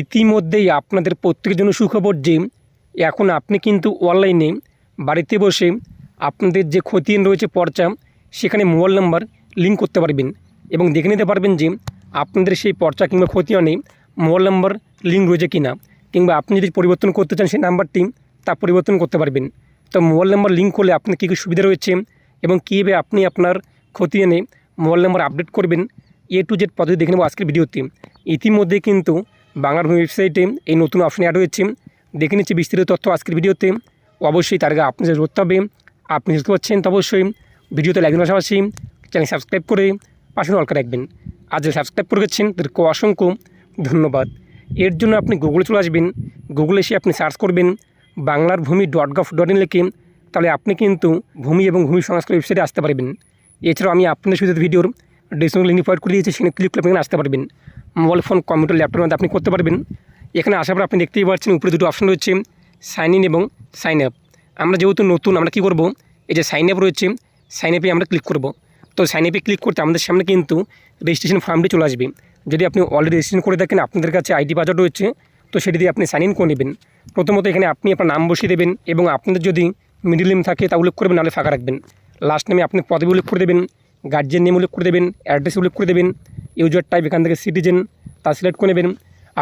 ইতিমধ্যেই আপনাদের প্রত্যেকের জন্য সুখবর যে, এখন আপনি কিন্তু অনলাইনে বাড়িতে বসে আপনাদের যে খতিয়ান রয়েছে পর্চা, সেখানে মোবাইল নাম্বার লিঙ্ক করতে পারবেন এবং দেখে নিতে পারবেন যে, আপনাদের সেই পর্চা কিংবা খতিয়ানে মোবাইল নাম্বার লিঙ্ক রয়েছে কি না কিংবা আপনি যদি পরিবর্তন করতে চান সেই নাম্বারটি, তা পরিবর্তন করতে পারবেন। তো মোবাইল নাম্বার লিঙ্ক করলে আপনার কী কী সুবিধা রয়েছে এবং কীভাবে আপনি আপনার খতিয়ানে মোবাইল নাম্বার আপডেট করবেন এ টু জেড পদ্ধতি দেখে নেব আজকের ভিডিওতে। ইতিমধ্যে কিন্তু বাংলার ওয়েবসাইটে এই নতুন অপশন অ্যাড হয়েছে। দেখে নিচ্ছি বিস্তারিত তথ্য আজকের ভিডিওতে। অবশ্যই তার আগে আপনি করতে হবে। আপনি বুঝতে পারছেন তো অবশ্যই ভিডিওতে দেওয়ার পাশাপাশি চ্যানেল সাবস্ক্রাইব করে পাশে অলকা রাখবেন। যে সাবস্ক্রাইব করে গেছেন, তাদেরকে অসংখ্য ধন্যবাদ। এর জন্য আপনি গুগলে চলে আসবেন। গুগলে এসে আপনি সার্চ করবেন বাংলার ভূমি ডট গভ ডট ইন লিখে, তাহলে আপনি কিন্তু ভূমি এবং ভূমি সংস্কার ওয়েবসাইটে আসতে পারবেন। এছাড়াও আমি আপনাদের সুবিধা ভিডিওর ডিসক্রিপশন লিঙ্ক প্রোভাইড করে দিয়েছি, সেখানে ক্লিক করে আপনি আসতে পারবেন। মোবাইল ফোন, কম্পিউটার, ল্যাপটপের মধ্যে আপনি করতে পারবেন। এখানে আসার পর আপনি দেখতেই পাচ্ছেন, উপরে দুটো অপশন রয়েছে সাইন ইন এবং সাইন আপ আমরা যেহেতু নতুন, আমরা কী করব? এই যে সাইন আপ রয়েছে সাইন আপে আমরা ক্লিক করব। তো সাইন আপে ক্লিক করতে আমাদের সামনে কিন্তু রেজিস্ট্রেশন ফর্মটি চলে আসবে। যদি আপনি অলরেডি রেজিস্ট্রেশন করে থাকেন, আপনাদের কাছে আইডি বাজার রয়েছে, তো সেটি দিয়ে আপনি সাইন ইন করে নেবেন। প্রথমত এখানে আপনি আপনার নাম বসিয়ে দেবেন এবং আপনাদের যদি মিডিল নেম থাকে, তা উল্লেখ করবেন, নাহলে ফাঁকা রাখবেন। লাস্ট নেমে আপনি পদবি উল্লেখ করে দেবেন গার্জিয়ান নেম উল্লেখ করে দেবেন অ্যাড্রেস উল্লেখ করে দেবেন ইউজার টাইপ এখান থেকে সিটিজেন তা সিলেক্ট করে নেবেন।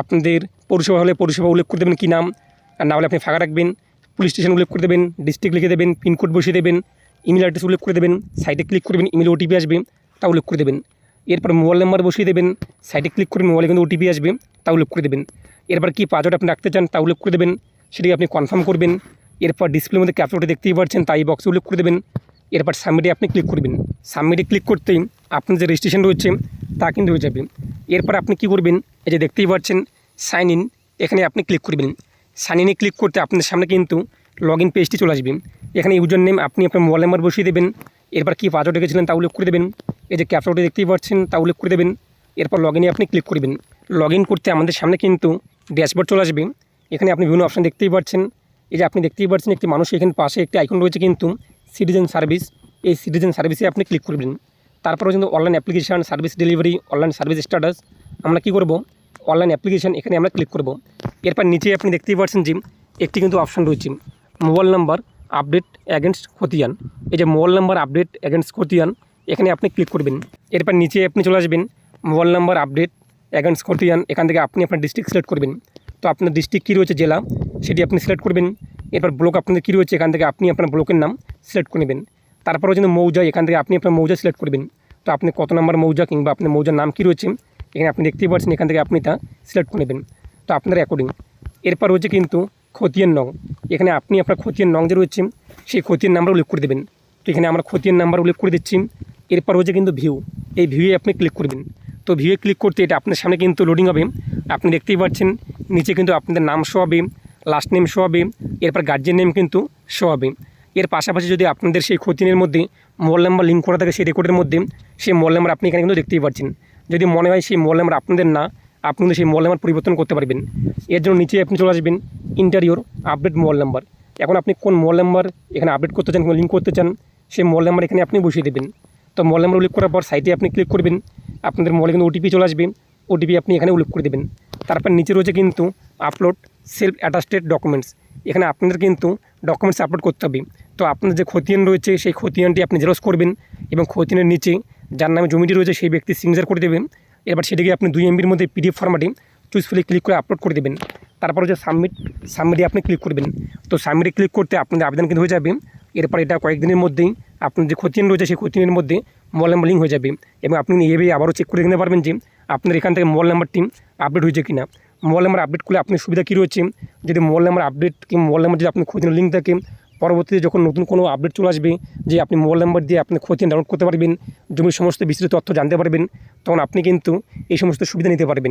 আপনাদের পৌরসভা হলে পৌরসভা উল্লেখ করে দেবেন কী নাম, আর না হলে আপনি ফাঁকা রাখবেন। পুলিশ স্টেশন উল্লেখ করে দেবেন ডিস্ট্রিক্ট লিখে দেবেন পিনকোড বসিয়ে দেবেন ইমেল অ্যাড্রেস উল্লেখ করে দেবেন সাইটে ক্লিক করবেন ইমেল ওটিপি আসবে, তা উল্লেখ করে দেবেন। এরপর মোবাইল নাম্বার বসিয়ে দেবেন সাইটে ক্লিক করবেন মোবাইলে কিন্তু ওটিপি আসবে, তা উল্লেখ করে দেবেন। এরপর কী পাসওয়ার্ড আপনি রাখতে চান, তা উল্লেখ করে দেবেন সেটি আপনি কনফার্ম করবেন। এরপর ডিসপ্লের মধ্যে ক্যাপচারটি দেখতেই পাচ্ছেন তাই বক্সে উল্লেখ করে দেবেন। এরপর সাবমিটে আপনি ক্লিক করবেন। সাবমিটে ক্লিক করতেই আপনার যে রেজিস্ট্রেশন রয়েছে, তা কিন্তু হয়ে যাবে। এরপর আপনি কি করবেন? এই যে দেখতেই পাচ্ছেন সাইন ইন এখানে আপনি ক্লিক করবেন। সাইন ইনে ক্লিক করতে আপনার সামনে কিন্তু লগ ইন পেজটি চলে আসবে। এখানে ইউজার নেম আপনি আপনার মোবাইল নাম্বার বসিয়ে দেবেন। এরপর কী পাসওয়ার্ড রেখেছিলেন তা উল্লেখ করে দেবেন। এই যে ক্যাপচারটি দেখতেই পাচ্ছেন, তা উল্লেখ করে দেবেন। এরপর লগ ইনে আপনি ক্লিক করবেন। লগ ইন করতে আমাদের সামনে কিন্তু ড্যাশবোর্ড চলে আসবে। এখানে আপনি বিভিন্ন অপশান দেখতেই পাচ্ছেন। এই যে আপনি দেখতেই পাচ্ছেন, একটি মানুষ এখানে পাশে একটি আইকন রয়েছে কিন্তু সিটিজেন সার্ভিস এই সিটিজেন সার্ভিসে আপনি ক্লিক করবেন। তারপরে কিন্তু online application service delivery online service status আমরা কী করব? অনলাইন অ্যাপ্লিকেশান এখানে আমরা ক্লিক করব। এরপর নিচে আপনি দেখতেই পাচ্ছেন যে একটি কিন্তু অপশান রয়েছে। মোবাইল নাম্বার আপডেট অ্যাগেনস্ট খতিয়ান এই যে মোবাইল নাম্বার আপডেট অ্যাগেনস্ট খতিয়ান এখানে আপনি ক্লিক করবেন। এরপর নিচে আপনি চলে আসবেন মোবাইল নাম্বার আপডেট অ্যাগেনস্ট খতিয়ান এখান থেকে আপনি আপনার ডিস্ট্রিক্ট সিলেক্ট করবেন। তো আপনার ডিস্ট্রিক্ট কী রয়েছে? জেলা, সেটি আপনি সিলেক্ট করবেন। এরপর ব্লক আপনাদের কী রয়েছে? এখান থেকে আপনি আপনার ব্লকের নাম সিলেক্ট করে নেবেন। তারপর হচ্ছে মৌজা, এখান থেকে আপনি আপনার মৌজা সিলেক্ট করবেন। তো আপনি কত নম্বর মৌজা কিংবা আপনার মৌজার নাম কী রয়েছে, এখানে আপনি দেখতেই পাচ্ছেন এখান থেকে আপনি তা সিলেক্ট করে নেবেন। তো আপনার অ্যাকর্ডিং এরপর রয়েছে কিন্তু খতিয়ান নং। এখানে আপনি আপনার খতিয়ান নং যে রয়েছে, সেই খতিয়ান নাম্বার উল্লেখ করে দেবেন। তো এখানে আমরা খতিয়ান নাম্বার উল্লেখ করে দিচ্ছি। এরপর হচ্ছে কিন্তু ভিউ এই ভিউয়ে আপনি ক্লিক করবেন তো ভিউয়ে ক্লিক করতে এটা আপনার সামনে কিন্তু লোডিং হবে। আপনি দেখতেই পাচ্ছেন, নিচে কিন্তু আপনাদের নাম শো হবে লাস্ট নেম শো হবে, এরপর গার্জেন নেম কিন্তু শো হবে। এর পাশাপাশি যদি আপনাদের সেই খতিয়ানের মধ্যে মোবাইল নাম্বার লিঙ্ক করা থাকে সেই রেকর্ডের মধ্যে, সেই মোবাইল নাম্বার আপনি এখানে কিন্তু দেখতেই পাচ্ছেন। যদি মনে হয় সেই মোবাইল নাম্বার আপনাদের না, আপনি সেই মোবাইল নাম্বার পরিবর্তন করতে পারবেন। এর জন্য নিচে আপনি চলে আসবেন ইন্টারিওর আপডেট মোবাইল নাম্বার। এখন আপনি কোন মোবাইল নাম্বার এখানে আপডেট করতে চান লিঙ্ক করতে চান, সেই মোবাইল নাম্বার এখানে আপনি বসিয়ে দেবেন। তো মোবাইল নাম্বার উল্লেখ করার পর সাইটে আপনি ক্লিক করবেন, আপনাদের মোবাইলে কিন্তু ওটিপি চলে আসবে ওটিপি আপনি এখানে উল্লেখ করে দেবেন। তারপর নিচে রয়েছে কিন্তু আপলোড সেলফ অ্যাটাস্টেড ডকুমেন্টস এখানে আপনাদের কিন্তু ডকুমেন্টস আপলোড করতে হবে। তো আপনার যে খতিয়ান রয়েছে, সেই খতিয়ানটি আপনি জেরক্স করবেন এবং খতিয়ানের নিচে যার নামে জমিটি রয়েছে, সেই ব্যক্তি সিগনেচার করে দেবেন। এবার সেটিকে আপনি দুই এমবির মধ্যে পিডিএফ ফরম্যাটে চুজ ক্লিক করে আপলোড করে দেবেন। তারপর হচ্ছে সাবমিট সাবমিটে আপনি ক্লিক করবেন। তো সাবমিটে ক্লিক করতে আপনাদের আবেদন কিন্তু হয়ে যাবে। এরপর এটা কয়েকদিনের মধ্যেই আপনার যে খতিয়ান রয়েছে, সেই খতিয়ানের মধ্যে মোবাইল নাম্বার লিঙ্ক হয়ে যাবে। এবং আপনি এভাবে আবারও চেক করে নিতে পারবেন যে আপনার এখান থেকে মোবাইল নাম্বারটি আপডেট হয়েছে কিনা। মোবাইল নাম্বার আপডেট করলে আপনি সুবিধা কী রয়েছে? যদি মোবাইল নাম্বার আপডেট কি মোবাইল নাম্বার যদি আপনি খোঁজেন লিঙ্ক থাকে, পরবর্তীতে যখন নতুন কোনো আপডেট চলে আসবে, যে আপনি মোবাইল নাম্বার দিয়ে আপনি খোঁজ ডাউনলোড করতে পারবেন, জমির সমস্ত বিস্তৃত তথ্য জানতে পারবেন, তখন আপনি কিন্তু এই সমস্ত সুবিধা নিতে পারবেন।